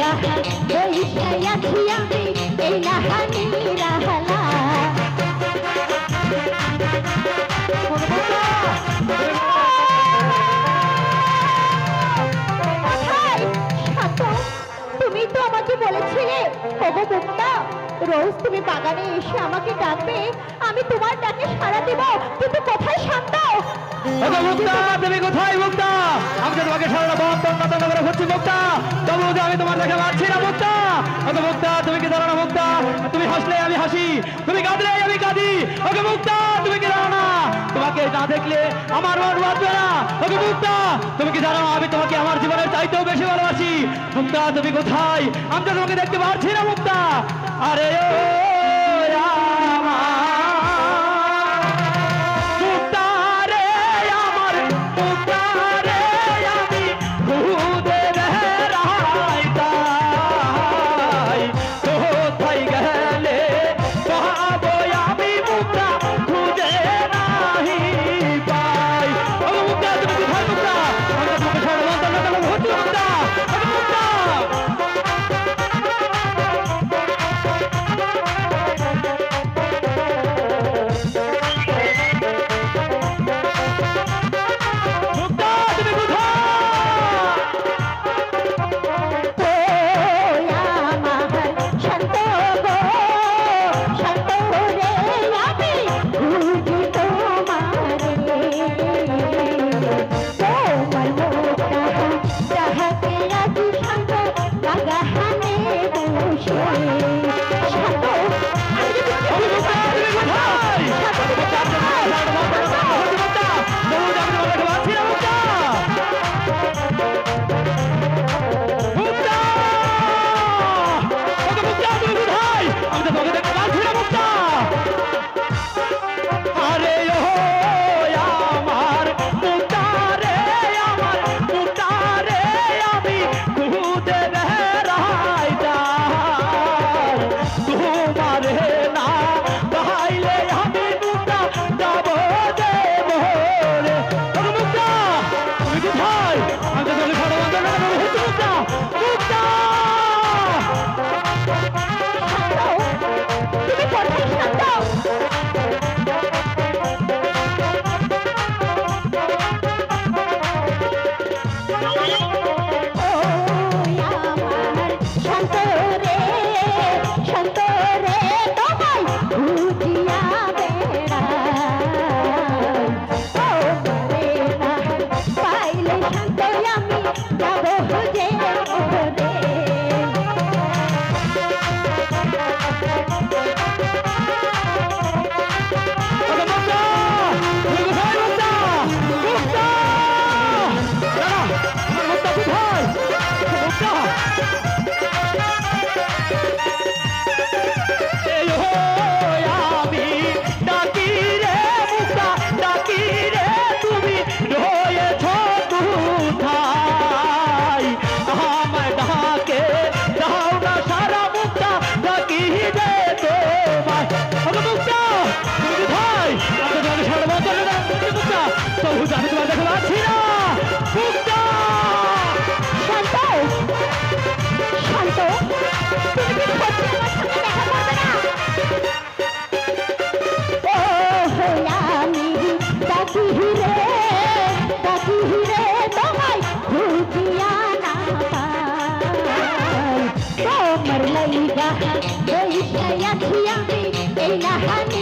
রাহা বৈশায়া ধুয়াবে তুমি তো আমাকে বলেছিলে ওগো রোজ তুমি বাগানে এসে আমাকে ডাকবে, আমি তোমার ডাকে সাড়া দেব, কিন্তু কোথায় শান্ত তুমি কোথায় মুক্তা? আমি তোমাকে সারা বন্ধ তন্ন হচ্ছে মুক্তা। তবু আমি তোমার দেখে মারছি না, মুক্তা। ওকে মুক্তা, তুমি কি দাঁড়ানো মুক্তা? তুমি হাসলে আমি হাসি, তুমি কাঁদলে আমি কাঁদি। ওকে মুক্তা, তুমি কি দাঁড়ানো দেখলে না দেখলে আমার মন বাঁচবে না তুমি মুক্তা, তুমি কি জানো আমি তোমাকে আমার জীবনের চাইতেও বেশি ভালোবাসি? মুক্তা, তুমি কোথায়? আমি তো তোমাকে দেখতে পাচ্ছি না, মুক্তা। আরে আমার लहने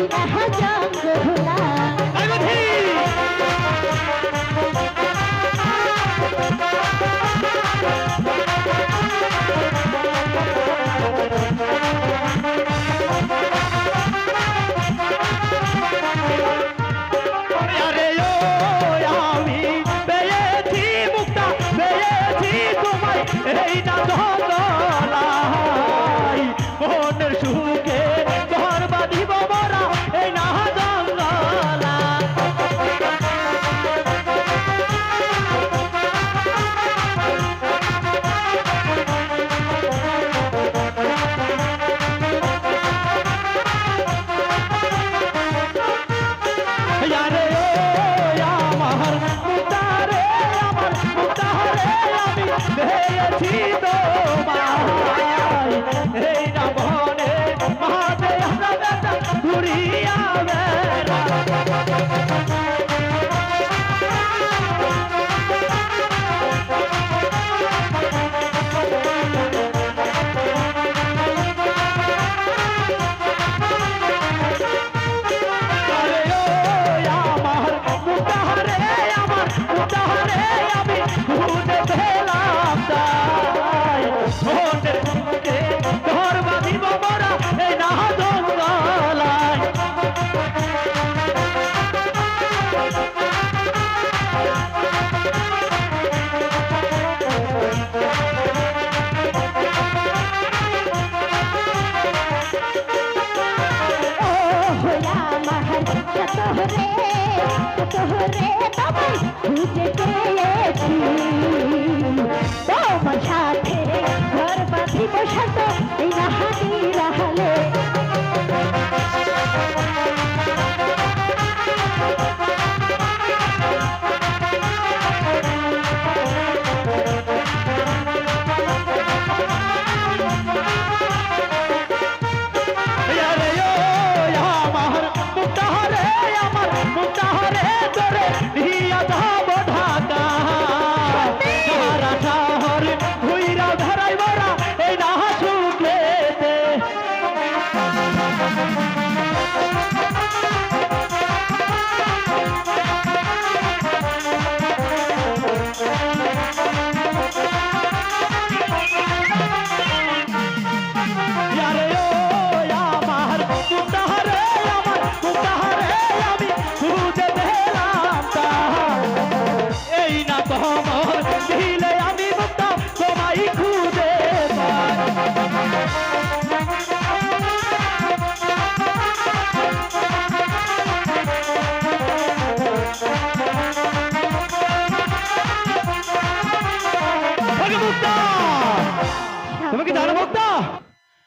एक हजार ছিল ভোলা মাহার তোহরে তোহরে তোমায় খুঁজে পেয়েছি। তোমার সাথে ঘর বাঁধিব সাথে